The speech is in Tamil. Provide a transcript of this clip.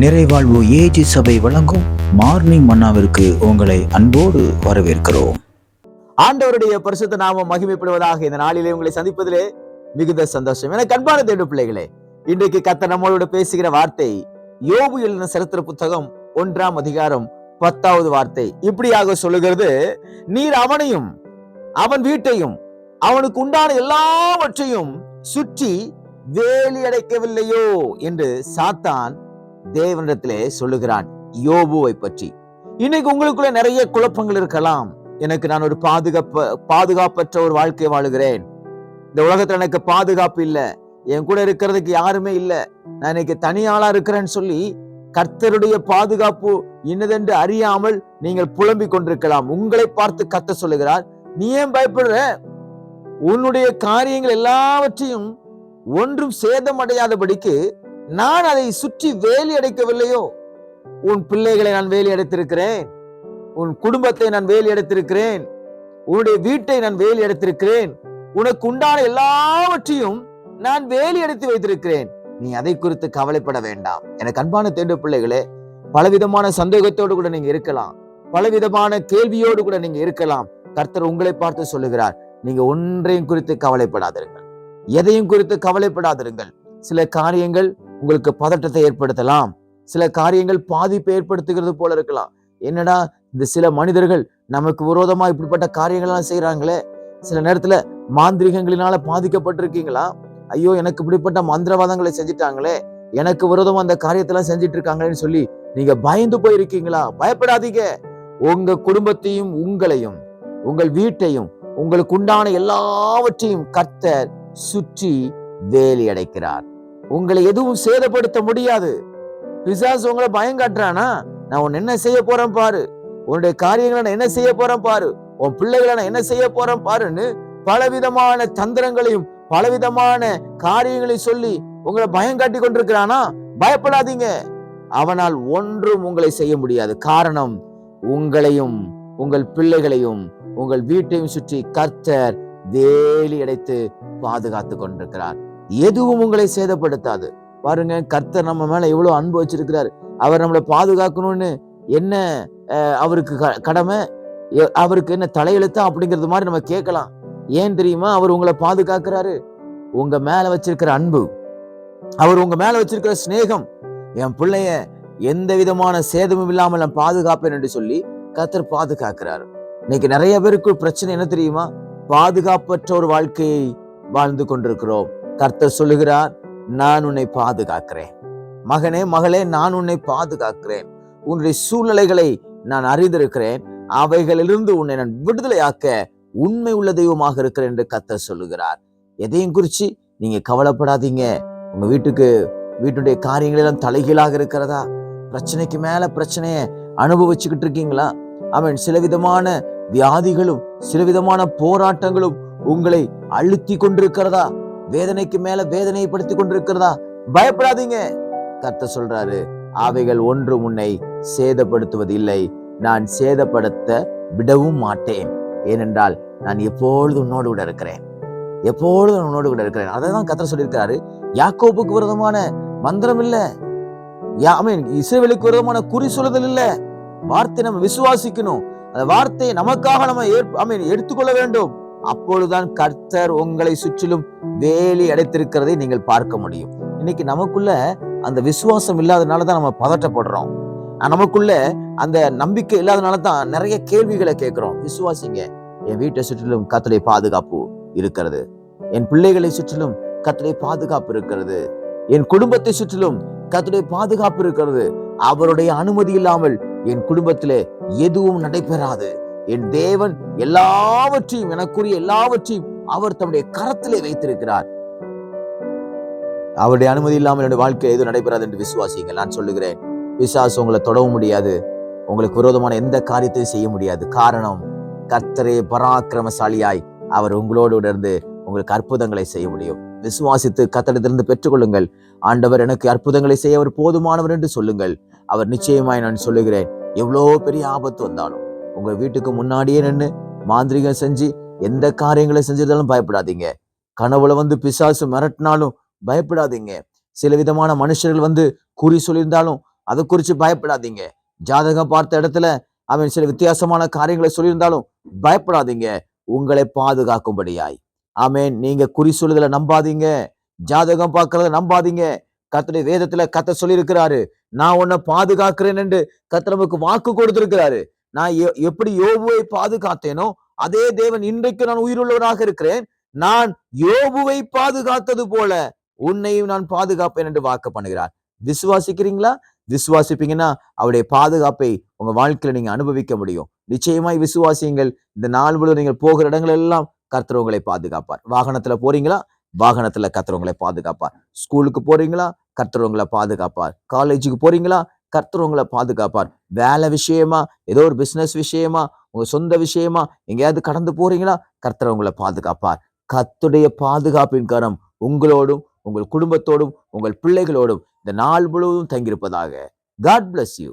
நிறைவாழ்வு ஏஜி சபை வழங்கும் மார்னிங் மன்னாவிற்கு உங்களை அன்போடு வரவேற்கிறோம். ஆண்டவருடைய பரிசுத்த நாமம் மகிமைப்படுவதாக இந்த நாளிலே உங்களை சந்திப்பதிலே மிகுந்த சந்தோஷம். என கண்பான தேடு பிள்ளைகளே இன்றைக்கு கத்த நம்மளோட பேசுகிற வார்த்தை யோபு எழுதின சரித்திர புத்தகம் ஒன்றாம் அதிகாரம் பத்தாவது வார்த்தை. இப்படியாக சொல்லுகிறது நீர் அவனையும் அவன் வீட்டையும் அவனுக்கு உண்டான எல்லாவற்றையும் சுற்றி வேலி அடைக்கவில்லையோ என்று சாத்தான் தேவனிடத்திலே சொல்லுகிறான் யோபுவை பற்றி. இன்னைக்கு உங்களுக்குள்ள நிறைய குழப்பங்கள் இருக்கலாம். எனக்கு நான் ஒரு பாதுகாப்பு பாதுகாப்பற்ற ஒரு வாழ்க்கை வாழுகிறேன். இந்த உலகத்துல எனக்கு பாதுகாப்பு இல்ல. என் கூட இருக்கிறதுக்கு யாருமே இல்ல. நான் இன்னைக்கு தனியாளா இருக்கிறேன்னு சொல்லி கர்த்தருடைய பாதுகாப்பு இன்னதென்று அறியாமல் நீங்கள் புலம்பிக் கொண்டிருக்கலாம். உங்களை பார்த்து கத்த சொல்லுகிறார் நீ ஏன் பயப்படுற? உன்னுடைய காரியங்கள் எல்லாவற்றையும் ஒன்றும் சேதமடையாதபடிக்கு நான் அதை சுற்றி வேலி அடைக்கவில்லையோ? உன் பிள்ளைகளை நான் வேலி அடைத்திருக்கிறேன். உன் குடும்பத்தை நான் வேலி அடைத்திருக்கிறேன். உன்னுடைய வீட்டை நான் வேலி அடைத்திருக்கிறேன். உனக்கு உண்டான எல்லாவற்றையும் நான் வேலி அடைத்து வைத்திருக்கிறேன். நீ அதை குறித்து கவலைப்பட வேண்டாம். எனக்கு அன்பான தேடு பிள்ளைகளே பலவிதமான சந்தேகத்தோடு கூட நீங்க இருக்கலாம். பலவிதமான கேள்வியோடு கூட நீங்க இருக்கலாம். கர்த்தர் உங்களை பார்த்து சொல்லுகிறார் நீங்க ஒன்றையும் குறித்து கவலைப்படாதிருங்கள். எதையும் குறித்து கவலைப்படாதிருங்கள். சில காரியங்கள் உங்களுக்கு பதட்டத்தை ஏற்படுத்தலாம். சில காரியங்கள் பாதிப்பை ஏற்படுத்துகிறது போல இருக்கலாம். என்னடா இந்த சில மனிதர்கள் நமக்கு விரோதமா இப்படிப்பட்ட காரியங்கள்லாம் செய்யறாங்களே சில நேரத்துல மாந்திரிகங்களினால பாதிக்கப்பட்டிருக்கீங்களா? ஐயோ எனக்கு இப்படிப்பட்ட மந்திரவாதங்களை செஞ்சுட்டாங்களே. எனக்கு விரோதமா அந்த காரியத்தெல்லாம் செஞ்சுட்டு இருக்காங்களேன்னு சொல்லி நீங்க பயந்து போயிருக்கீங்களா? பயப்படாதீங்க. உங்க குடும்பத்தையும் உங்களையும் உங்கள் வீட்டையும் உங்களுக்கு உண்டான எல்லாவற்றையும் கர்த்தர் சுற்றி வேலி அடைக்கிறார் உங்களை எதுவும் சேதப்படுத்த முடியாது. பிசாசு உங்களை பயம் காட்டுறானா? நான் உன்னை என்ன செய்ய போறேன் பாரு. உன்னுடைய காரியங்களை நான் என்ன செய்ய போறேன் பாரு. உன் பிள்ளைகளை நான் என்ன செய்ய போறேன் பாருன்னு பலவிதமான தந்திரங்களையும் பலவிதமான காரியங்களையும் சொல்லி உங்களை பயம் காட்டி கொண்டிருக்கிறானா? பயப்படாதீங்க. அவனால் ஒன்றும் உங்களை செய்ய முடியாது. காரணம் உங்களையும் உங்கள் பிள்ளைகளையும் உங்கள் வீட்டையும் சுற்றி கர்த்தர் வேலி அடைத்து பாதுகாத்து கொண்டிருக்கிறார். எதுவும் உங்களை சேதப்படுத்தாது. பாருங்க கர்த்தர் நம்ம மேல எவ்வளவு அன்பு வச்சிருக்கிறார். அவர் நம்மளை பாதுகாக்கணும்னு என்ன அவருக்கு க- கடமை? அவருக்கு என்ன தலையெழுத்தா? அப்படிங்கிறது மாதிரி நம்ம கேட்கலாம். ஏன் தெரியுமா? அவர் உங்களை பாதுகாக்கிறாரு. உங்க மேல வச்சிருக்கிற அன்பு அவர் உங்க மேல வச்சிருக்கிற சிநேகம் என் பிள்ளைய எந்த விதமான சேதமும் இல்லாமல் நான் பாதுகாப்பேன் என்று சொல்லி கர்த்தர் பாதுகாக்கிறார். இன்னைக்கு நிறைய பேருக்கு பிரச்சனை என்ன தெரியுமா? பாதுகாப்பற்ற ஒரு வாழ்க்கையை வாழ்ந்து கொண்டிருக்கிறோம். கர்த்தர் சொல்லுகிறார் நான் உன்னை பாதுகாக்கிறேன். மகனே மகளே நான் உன்னை பாதுகாக்கிறேன். உன்னுடைய சூழ்நிலைகளை நான் அறிந்திருக்கிறேன். அவைகளிலிருந்து உன்னை நான் விடுதலையாக்க உண்மை உள்ள தெய்வமாக இருக்கிறேன் என்று கர்த்தர் சொல்லுகிறார். எதையும் குறிச்சு நீங்க கவலைப்படாதீங்க. உங்க வீட்டுக்கு வீட்டுடைய காரியங்களெல்லாம் தலைகீழாக இருக்கிறதா? பிரச்சனைக்கு மேல பிரச்சனைய அனுபவிச்சுக்கிட்டு இருக்கீங்களா? அவன் சில விதமான வியாதிகளும் சில விதமான போராட்டங்களும் உங்களை அழுத்தி கொண்டிருக்கிறதா? வேதனைக்கு மேல வேதனைப்படுத்தி கொண்டிருக்கிறதா? பயப்படாதீங்க. கர்த்தர் சொல்றாரு அவைகள் ஒன்று உன்னை சேதப்படுத்துவது இல்லை நான் சேதப்படுத்த விடவும் மாட்டேன். ஏனென்றால் நான் எப்பொழுதும் உன்னோடு கூட இருக்கிறேன். எப்பொழுதும் உன்னோடு கூட இருக்கிறேன். அதை தான் கத்திர சொல்லியிருக்காரு யாக்கோப்புக்கு விரதமான மந்திரம் இல்லை. யா- I mean, இஸ்ரவேலுக்கு குறி சொல்லுதல் இல்லை. வார்த்தை நம்ம விசுவாசிக்கணும். அந்த வார்த்தையை நமக்காக நம்ம ஏற்ப- I எடுத்துக்கொள்ள வேண்டும். அப்பொழுதுதான் கர்த்தர் உங்களை சுற்றிலும் வேலி அடைத்திருக்கிறதை நீங்கள் பார்க்க முடியும். இன்னைக்கு நமக்குள்ள அந்த விசுவாசம் இல்லாதனால தான் நம்ம பதட்டப்படுறோம். நமக்குள்ள அந்த நம்பிக்கை இல்லாதனால தான் நிறைய கேள்விகளை கேட்கிறோம். விசுவாசிங்க என் வீட்டை சுற்றிலும் கத்தலை பாதுகாப்பு இருக்கிறது. என் பிள்ளைகளை சுற்றிலும் கத்தலை பாதுகாப்பு இருக்கிறது. என் குடும்பத்தை சுற்றிலும் கத்துடைய பாதுகாப்பு இருக்கிறது. அவருடைய அனுமதி இல்லாமல் என் குடும்பத்திலே எதுவும் நடைபெறாது. என் தேவன் எல்லாவற்றையும் எனக்குரிய எல்லாவற்றையும் அவர் தம்முடைய கரத்திலே வைத்திருக்கிறார். அவருடைய அனுமதி இல்லாமல் என்னுடைய வாழ்க்கை எதுவும் நடைபெறாது என்று விசுவாசிங்கள் நான் சொல்லுகிறேன் விசுவாசம் உங்களை தொடவும் முடியாது. உங்களுக்கு விரோதமான எந்த காரியத்தையும் செய்ய முடியாது. காரணம் கர்த்தரே பராக்கிரமசாலியாய் அவர் உங்களோடு உணர்ந்து உங்களுக்கு அற்புதங்களை செய்ய முடியும். விசுவாசித்து கத்தடத்திலிருந்து பெற்றுக்கொள்ளுங்கள். ஆண்டவர் எனக்கு அற்புதங்களை செய்ய அவர் போதுமானவர் என்று சொல்லுங்கள். அவர் நிச்சயமாய் நான் சொல்லுகிறேன் எவ்வளோ பெரிய ஆபத்து வந்தாலும் உங்கள் வீட்டுக்கு முன்னாடியே நின்று மாந்திரிகம் செஞ்சு எந்த காரியங்களை செஞ்சிருந்தாலும் பயப்படாதீங்க. கனவுல வந்து பிசாசு மிரட்டினாலும் பயப்படாதீங்க. சில விதமான மனுஷர்கள் வந்து குறி சொல்லியிருந்தாலும் அதை குறித்து பயப்படாதீங்க. ஜாதகம் பார்த்த இடத்துல அவன் சில வித்தியாசமான காரியங்களை சொல்லியிருந்தாலும் பயப்படாதீங்க. உங்களை பாதுகாக்கும்படியாய். ஆமென். நீங்க குறி சொல்லுதலை நம்பாதீங்க. ஜாதகம் பார்க்கறத நம்பாதீங்க. கத்தடி வேதத்துல கத்த சொல்லியிருக்கிறாரு நான் உன்னை பாதுகாக்கிறேன் என்று கத்த நமக்கு வாக்கு கொடுத்திருக்கிறாரு. நான் எ- எப்படி யோபுவை பாதுகாத்தேனோ அதே தேவன் இன்றைக்கு நான் உயிருள்ளவனாக இருக்கிறேன். நான் யோபுவை பாதுகாத்தது போல உன்னையும் நான் பாதுகாப்பேன் என்று வாக்கு பண்ணுகிறார். விசுவாசிக்கிறீங்களா? விசுவாசிப்பீங்கன்னா அவருடைய பாதுகாப்பை உங்க வாழ்க்கையில நீங்க அனுபவிக்க முடியும். நிச்சயமாய் விசுவாசியுங்கள். இந்த நாள் முழுவதும் நீங்கள் போகிற இடங்கள் எல்லாம் கர்த்தர் உங்களை பாதுகாப்பார். வாகனத்துல போறீங்களா? வாகனத்துல கர்த்தர் உங்களை பாதுகாப்பார். ஸ்கூலுக்கு போறீங்களா? கர்த்தர் உங்களை பாதுகாப்பார். காலேஜுக்கு போறீங்களா? கர்த்தர் உங்களை பாதுகாப்பார். வேலை விஷயமா? ஏதோ ஒரு பிசினஸ் விஷயமா? உங்கள் சொந்த விஷயமா எங்கேயாவது கடந்து போகிறீங்களா கர்த்தர் உங்களை பாதுகாப்பார். கத்துடைய பாதுகாப்பின் கரம் உங்களோடும் உங்கள் குடும்பத்தோடும் உங்கள் பிள்ளைகளோடும் இந்த நாள் முழுவதும் தங்கியிருப்பதாக. God bless you